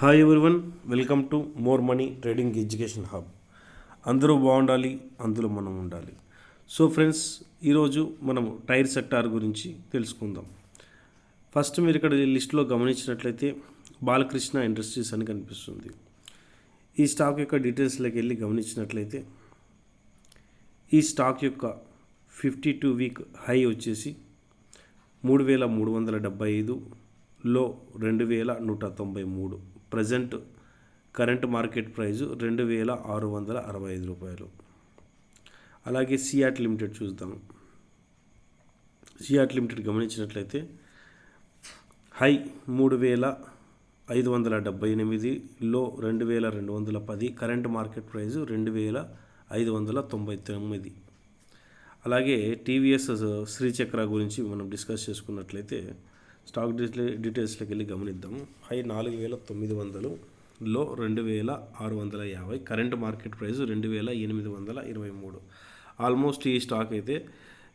Hi everyone welcome to more money trading education hub అందరూ బాగుండాలి అందులో మనం ఉండాలి. సో ఫ్రెండ్స్ ఈరోజు మనము టైర్ సెక్టార్ గురించి తెలుసుకుందాం. ఫస్ట్ మీరు ఇక్కడ లిస్ట్లో గమనించినట్లయితే బాలకృష్ణ ఇండస్ట్రీస్ అని కనిపిస్తుంది. ఈ స్టాక్ యొక్క డీటెయిల్స్లోకి వెళ్ళి గమనించినట్లయితే ఈ స్టాక్ యొక్క ఫిఫ్టీ టూ వీక్ హై వచ్చేసి మూడు వేల మూడు వందల డెబ్బై ఐదు లో రెండు వేల నూట తొంభై మూడు. ప్రజెంట్ కరెంట్ మార్కెట్ ప్రైజు రెండు వేల ఆరు వందల అరవై ఐదు రూపాయలు. అలాగే సియాట్ లిమిటెడ్ చూద్దాం. సియాట్ లిమిటెడ్ గమనించినట్లయితే హై మూడు వేల ఐదు వందల డెబ్బై ఎనిమిదిలో రెండు వేల రెండు వందల పది కరెంట్ మార్కెట్ ప్రైజు రెండు వేల ఐదు వందల తొంభై తొమ్మిది. అలాగే టీవీఎస్ శ్రీచక్ర గురించి మనం డిస్కస్ చేసుకున్నట్లయితే స్టాక్ డీటెయిల్ డీటెయిల్స్లోకి వెళ్ళి గమనిద్దాం. అవి నాలుగు వేల తొమ్మిది వందలు లో రెండు వేల ఆరు వందల యాభై కరెంట్ మార్కెట్ ప్రైస్ రెండు వేల ఎనిమిది వందల ఇరవై మూడు. ఆల్మోస్ట్ ఈ స్టాక్ అయితే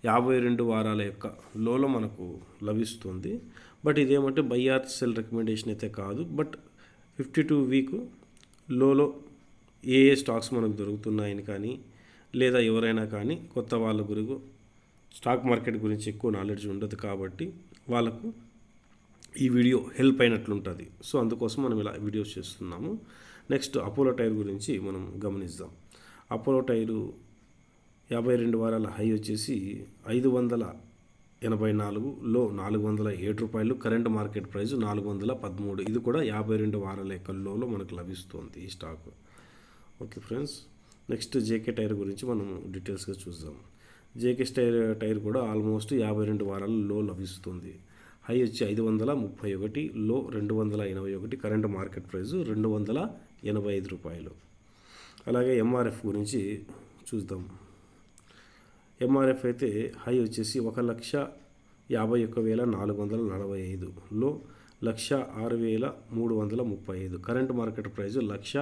యాభై రెండు వారాల యొక్క లోలో మనకు లభిస్తుంది. బట్ ఇదేమంటే బై ఆర్ సెల్ రికమెండేషన్ అయితే కాదు. బట్ ఫిఫ్టీ టూ వీక్ లోలో ఏ ఏ స్టాక్స్ మనకు దొరుకుతున్నాయని కానీ లేదా ఎవరైనా కానీ కొత్త వాళ్ళ గురుగు స్టాక్ మార్కెట్ గురించి ఎక్కువ నాలెడ్జ్ ఉండదు కాబట్టి వాళ్ళకు ఈ వీడియో హెల్ప్ అయినట్లుంటుంది. సో అందుకోసం మనం ఇలా వీడియోస్ చేస్తున్నాము. నెక్స్ట్ అపోలో టైర్ గురించి మనం గమనిద్దాం. అపోలో టైరు యాభై రెండు వారాల హై వచ్చేసి ఐదు వందల ఎనభై నాలుగులో నాలుగు వందల ఏడు రూపాయలు కరెంట్ మార్కెట్ ప్రైస్ నాలుగు వందల పదమూడు. ఇది కూడా యాభై రెండు వారాల యొక్క మనకు లభిస్తుంది ఈ stock. Okay friends next JK Tyre గురించి మనం డీటెయిల్స్గా చూద్దాం. జేకే టైర్ టైర్ కూడా ఆల్మోస్ట్ యాభై రెండు వారాల లో లభిస్తుంది. హై వచ్చి ఐదు వందల ముప్పై ఒకటి లో రెండు వందల ఎనభై ఒకటి కరెంట్ మార్కెట్ ప్రైస్ రెండు వందల ఎనభై ఐదు రూపాయలు. అలాగే ఎంఆర్ఎఫ్ గురించి చూద్దాం. ఎంఆర్ఎఫ్ అయితే హై వచ్చేసి ఒక లక్ష యాభై ఒక్క వేల నాలుగు వందల నలభై ఐదు లో లక్ష ఆరు వేల మూడు వందల ముప్పై ఐదు కరెంట్ మార్కెట్ ప్రైస్ లక్ష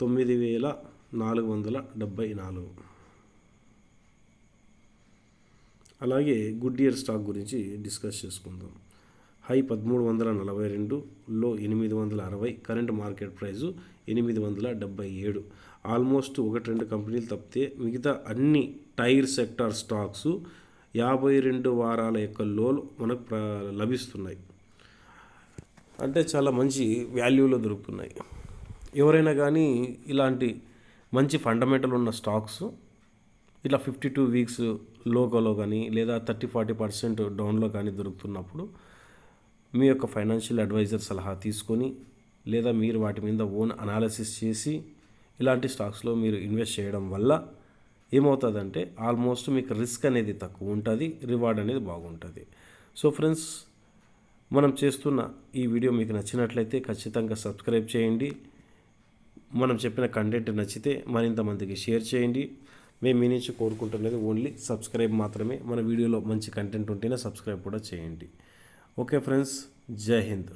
తొమ్మిది వేల నాలుగు వందల డెబ్బై నాలుగు. అలాగే గుడ్ ఇయర్ స్టాక్ గురించి డిస్కస్ చేసుకుందాం. హై పదమూడు వందల నలభై రెండు లో ఎనిమిది వందల అరవై కరెంట్ మార్కెట్ ప్రైజు ఎనిమిది వందల డెబ్బై ఏడు. ఆల్మోస్ట్ ఒకటి రెండు కంపెనీలు తప్పితే మిగతా అన్ని టైర్ సెక్టార్ స్టాక్స్ యాభై రెండు వారాల యొక్క లోలు మనకు ప్ర లభిస్తున్నాయి. అంటే చాలా మంచి వాల్యూలో దొరుకుతున్నాయి. ఎవరైనా కానీ ఇలాంటి మంచి ఫండమెంటల్ ఉన్న స్టాక్స్ ఇట్లా ఫిఫ్టీ టూ వీక్స్ లోగోలో కానీ లేదా థర్టీ ఫార్టీ పర్సెంట్ డౌన్లో కానీ దొరుకుతున్నప్పుడు మీ యొక్క ఫైనాన్షియల్ అడ్వైజర్ సలహా తీసుకొని లేదా మీరు వాటి మీద ఓన్ అనాలిసిస్ చేసి ఇలాంటి స్టాక్స్లో మీరు ఇన్వెస్ట్ చేయడం వల్ల ఏమవుతుందంటే ఆల్మోస్ట్ మీకు రిస్క్ అనేది తక్కువ ఉంటుంది రివార్డ్ అనేది బాగుంటుంది. సో ఫ్రెండ్స్ మనం చేస్తున్న ఈ వీడియో మీకు నచ్చినట్లయితే ఖచ్చితంగా సబ్స్క్రైబ్ చేయండి. మనం చెప్పిన కంటెంట్ నచ్చితే మరింత మందికి షేర్ చేయండి. మేము మీ నుంచి కోరుకుంటున్నది ఓన్లీ సబ్స్క్రైబ్ మాత్రమే. మన వీడియోలో మంచి కంటెంట్ ఉంటేనే సబ్స్క్రైబ్ కూడా చేయండి. ఓకే ఫ్రెండ్స్ జై హింద్.